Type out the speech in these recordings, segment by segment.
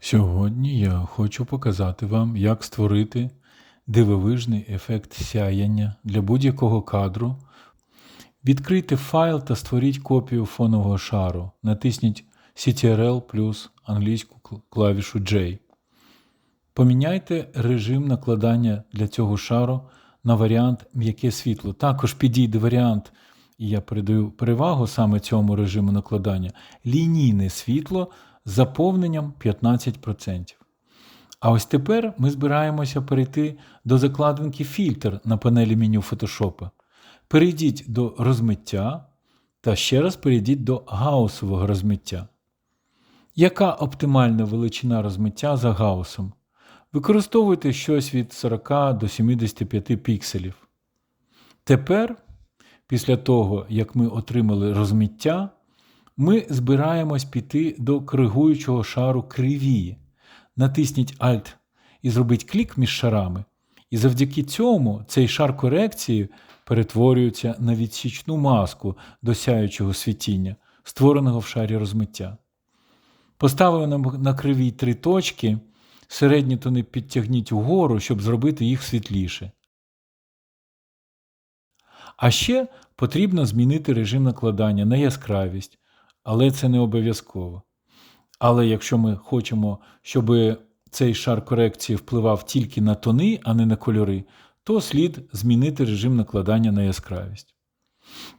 Сьогодні я хочу показати вам, як створити дивовижний ефект сяяння для будь-якого кадру. Відкрийте файл та створіть копію фонового шару. Натисніть Ctrl плюс англійську клавішу J. Поміняйте режим накладання для цього шару на варіант м'яке світло. Також підійде варіант, і я передаю перевагу саме цьому режиму накладання, лінійне світло з заповненням 15%. А ось тепер ми збираємося перейти до закладинки фільтр на панелі меню Photoshop. Перейдіть до розмиття та ще раз перейдіть до гаусового розмиття. Яка оптимальна величина розмиття за гаусом? Використовуйте щось від 40 до 75 пікселів. Тепер, після того, як ми отримали розмиття, ми збираємось піти до коригуючого шару криві. Натисніть Alt і зробіть клік між шарами. І завдяки цьому цей шар корекції перетворюється на відсічну маску до сяючого світіння, створеного в шарі розмиття. Поставив на, кривій три точки, середні тони підтягніть угору, щоб зробити їх світліше. А ще потрібно змінити режим накладання на яскравість, але це не обов'язково. Але якщо ми хочемо, щоб цей шар корекції впливав тільки на тони, а не на кольори, то слід змінити режим накладання на яскравість.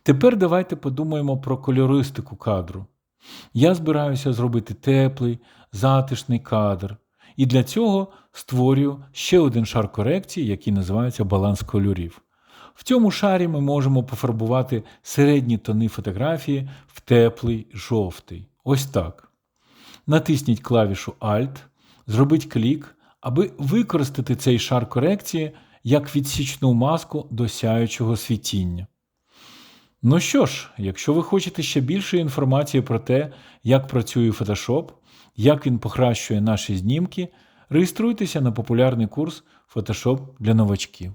Тепер давайте подумаємо про кольористику кадру. Я збираюся зробити теплий, затишний кадр. І для цього створюю ще один шар корекції, який називається баланс кольорів. В цьому шарі ми можемо пофарбувати середні тони фотографії в теплий жовтий. Ось так. Натисніть клавішу Alt, зробіть клік, аби використати цей шар корекції як відсічну маску до сяючого світіння. Ну що ж, якщо ви хочете ще більше інформації про те, як працює Photoshop, як він покращує наші знімки, реєструйтеся на популярний курс Photoshop для новачків.